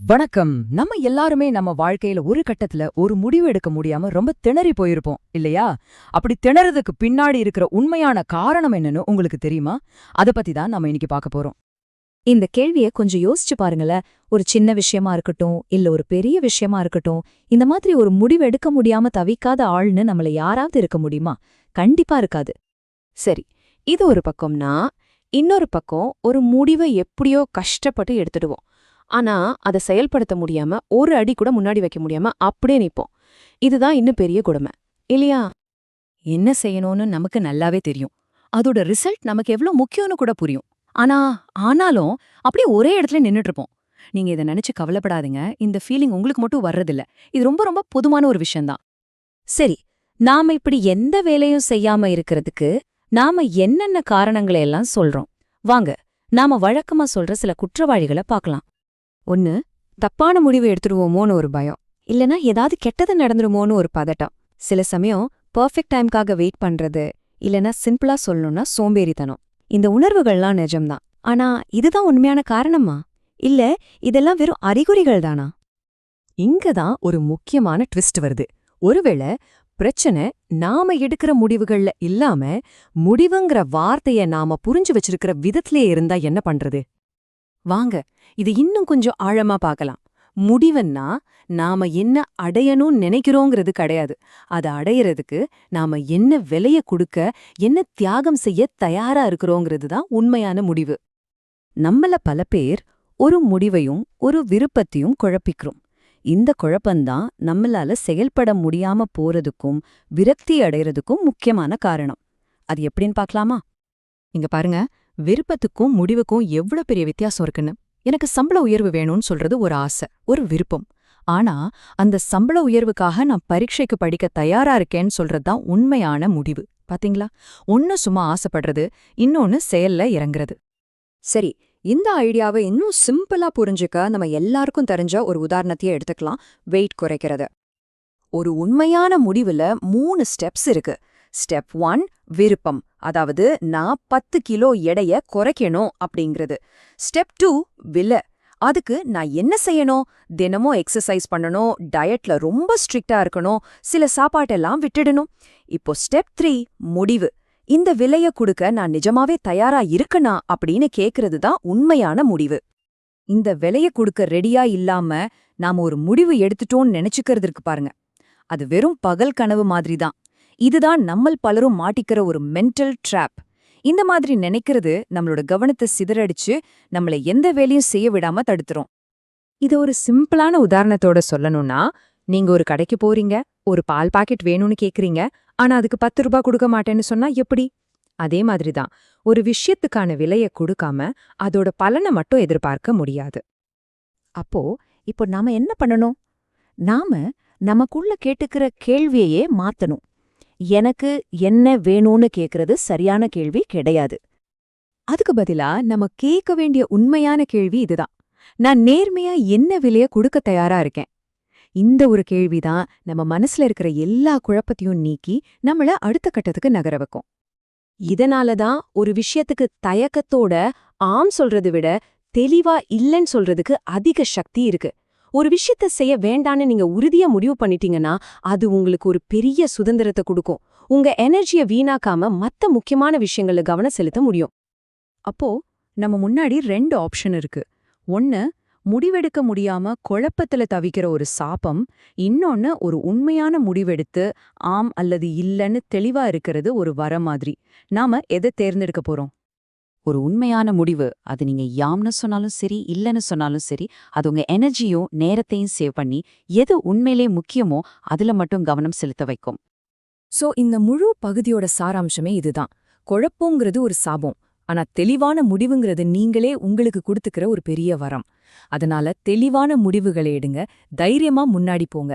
வணக்கம். நம்ம எல்லாருமே நம்ம வாழ்க்கையில ஒரு கட்டத்துல ஒரு முடிவு எடுக்க முடியாம ரொம்ப திணறி போயிருப்போம் இல்லையா? அப்படி திணறதுக்கு பின்னாடி இருக்கிற உண்மையான காரணம் என்னன்னு உங்களுக்கு தெரியுமா? அத பத்தி தான் நம்ம இன்னைக்கு பார்க்க போறோம். இந்த கேள்விய கொஞ்சம் யோசிச்சு பாருங்களேன். ஒரு சின்ன விஷயமா இருக்கட்டும் இல்ல ஒரு பெரிய விஷயமா இருக்கட்டும் இந்த மாதிரி ஒரு முடிவு எடுக்க முடியாம தவிக்காத ஆள்னு நம்மள யாராவது இருக்க முடியுமா? கண்டிப்பா இருக்காது. சரி இது ஒரு பக்கம்னா இன்னொரு பக்கம் ஒரு முடிவை எப்படியோ கஷ்டப்பட்டு எடுத்துடுவோம். ஆனா அதை செயல்படுத்த முடியாம ஒரு அடி கூட முன்னாடி வைக்க முடியாம அப்படியே நிப்போம். இதுதான் இன்னும் பெரிய கொடுமை. இல்லையா? என்ன செய்யணும்னு நமக்கு நல்லாவே தெரியும். அதோட ரிசல்ட் நமக்கு எவ்வளவு முக்கியம்னு கூட புரியும். ஆனா ஆனாலும் அப்படியே ஒரே இடத்துல நின்னுட்டு இருப்போம் நீங்க இதை நினைச்சு கவலைப்படாதீங்க. இந்த ஃபீலிங் உங்களுக்கு மட்டும் வர்றதில்ல. இது ரொம்ப ரொம்ப பொதுவான ஒரு விஷயம்தான். சரி நாம இப்படி எந்த வேலையும் செய்யாம இருக்கிறதுக்கு நாம என்னென்ன காரணங்களை எல்லாம் சொல்றோம்? வாங்க நாம வழக்கமா சொல்ற சில குற்றவாளிகளை பார்க்கலாம். ஒன்னு தப்பான முடிவு எடுத்துடுவோமோன்னு ஒரு பயம். இல்லனா ஏதாவது கெட்டது நடந்துருமோன்னு ஒரு பதட்டம். சில சமயம் பர்ஃபெக்ட் டைம்காக வெயிட் பண்றது இல்லனா சிம்பிளா சொல்லணும்னா சோம்பேறித்தனம். இந்த உணர்வுகள்லாம் நிஜம்தான். ஆனா இதுதான் உண்மையான காரணமா? இல்ல இதெல்லாம் வெறும் அறிகுறிகள் தானா? இங்க தான் ஒரு முக்கியமான ட்விஸ்ட் வருது. ஒருவேளை பிரச்சனை நாம எடுக்கிற முடிவுகள்ல இல்லாம முடிவுங்கிற வார்த்தைய நாம புரிஞ்சு வச்சிருக்கிற விதத்திலே இருந்தா என்ன பண்றது? வாங்க இது இன்னும் கொஞ்சம் ஆழமா பார்க்கலாம். முடிவுன்னா நாம என்ன அடையணும்னு நினைக்கிறோங்கிறது கிடையாது. அதை அடையறதுக்கு நாம என்ன விலைய கொடுக்க என்ன தியாகம் செய்ய தயாரா இருக்கிறோங்கிறது தான் உண்மையான முடிவு. நம்மள பல பேர் ஒரு முடிவையும் ஒரு விருப்பத்தையும் குழப்பிக்கிறோம். இந்த குழப்பந்தான் நம்மளால செயல்பட முடியாம போறதுக்கும் விரக்தி அடையறதுக்கும் முக்கியமான காரணம். அது எப்படின்னு பார்க்கலாமா? இங்க பாருங்க. விருப்பத்துக்கும் முடிவுக்கும் எவ்வளவு பெரிய வித்தியாசம் இருக்குன்னு? எனக்கு சம்பள உயர்வு வேணும்னு சொல்றது ஒரு ஆசை ஒரு விருப்பம். ஆனா அந்த சம்பள உயர்வுக்காக நான் பரீட்சைக்கு படிக்க தயாரா இருக்கேன்னு சொல்றதுதான் உண்மையான முடிவு. பாத்தீங்களா? ஒன்னு சும்மா ஆசைப்படுறது இன்னொன்னு செயல்ல இறங்குறது. சரி இந்த ஐடியாவை இன்னும் சிம்பிளா புரிஞ்சுக்க நம்ம எல்லாருக்கும் தெரிஞ்ச ஒரு உதாரணத்தையே எடுத்துக்கலாம். வெயிட் குறைக்கிறது. ஒரு உண்மையான முடிவுல மூணு ஸ்டெப்ஸ் இருக்கு. ஸ்டெப் ஒன் விருப்பம். அதாவது நான் பத்து கிலோ எடைய குறைக்கணும் அப்படிங்கிறது. ஸ்டெப் டூ வில. அதுக்கு நான் என்ன செய்யணும்? தினமும் எக்ஸசைஸ் பண்ணணும் டயட்ல ரொம்ப ஸ்ட்ரிக்டா இருக்கணும் சில சாப்பாட்டெல்லாம் விட்டுடணும். இப்போ ஸ்டெப் த்ரீ முடிவு. இந்த விலைய கொடுக்க நான் நிஜமாவே தயாரா இருக்கனா அப்படின்னு கேக்குறது தான் உண்மையான முடிவு. இந்த விலைய கொடுக்க ரெடியா இல்லாம நாம ஒரு முடிவு எடுத்துட்டோம்னு நினைச்சுக்கிறது இருக்கு பாருங்க. அது வெறும் பகல் கனவு மாதிரி தான். இதுதான் நம்மள் பலரும் மாட்டிக்கிற ஒரு மென்டல் ட்ராப் இந்த மாதிரி நினைக்கிறது நம்மளோட கவனத்தை சிதறடிச்சு நம்மள எந்த வேலையும் செய்ய விடாம தடுத்துரும். இது ஒரு சிம்பிளான உதாரணத்தோட சொல்லணும்னா நீங்க ஒரு கடைக்கு போறீங்க ஒரு பால் பாக்கெட் வேணும்னு கேக்குறீங்க ஆனா அதுக்கு பத்து ரூபாய் கொடுக்க மாட்டேன்னு சொன்னா எப்படி? அதே மாதிரி தான் ஒரு விஷயத்துக்கான விலைய கொடுக்காம அதோட பலனை மட்டும் எதிர்பார்க்க முடியாது. அப்போ இப்போ நாம என்ன பண்ணணும்? நாம நமக்குள்ள கேட்டுக்கிற கேள்வியையே மாத்தணும். எனக்கு என்ன வேணும்னு கேக்குறது சரியான கேள்வி கிடையாது. அதுக்கு பதிலா நம்ம கேட்க வேண்டிய உண்மையான கேள்வி இதுதான். நான் நேர்மையா என்ன விலைய கொடுக்க தயாரா இருக்கேன்? இந்த ஒரு கேள்விதான் நம்ம மனசுல இருக்கிற எல்லா குழப்பத்தையும் நீக்கி நம்மள அடுத்த கட்டத்துக்கு நகர வைக்கும். இதனால தான் ஒரு விஷயத்துக்கு தயக்கத்தோட ஆம் சொல்றதை விட தெளிவா இல்லைன்னு சொல்றதுக்கு அதிக சக்தி இருக்கு. ஒரு விஷயத்த செய்ய வேண்டான்னு நீங்க உறுதியா முடிவு பண்ணிட்டீங்கன்னா அது உங்களுக்கு ஒரு பெரிய சுதந்திரத்தை கொடுக்கும். உங்க எனர்ஜிய வீணாக்காம மத்த முக்கியமான விஷயங்கள கவனம் செலுத்த முடியும். அப்போ நம்ம முன்னாடி ரெண்டு ஆப்ஷன் இருக்கு. ஒன்னு முடிவெடுக்க முடியாம குழப்பத்துல தவிக்கிற ஒரு சாபம் இன்னொன்னு ஒரு உண்மையான முடிவெடுத்து ஆம் அல்லது இல்லைன்னு தெளிவா இருக்கிறது ஒரு வர மாதிரி. நாம எதை தேர்ந்தெடுக்க போறோம்? ஒரு உண்மையான முடிவு. அது நீங்க யாம்னு சொன்னாலும் சரி இல்லைன்னு சொன்னாலும் சரி அது உங்க எனர்ஜியும் நேரத்தையும் சேவ் பண்ணி எது உண்மையிலே முக்கியமோ அதுல மட்டும் கவனம் செலுத்த வைக்கும். சோ இந்த முழு பகுதியோட சாராம்சமே இதுதான். குழப்பங்கிறது ஒரு சாபம். ஆனா தெளிவான முடிவுங்கிறது நீங்களே உங்களுக்கு கொடுத்துக்கிற ஒரு பெரிய வரம். அதனால தெளிவான முடிவுகளை எடுங்க. தைரியமா முன்னாடி போங்க.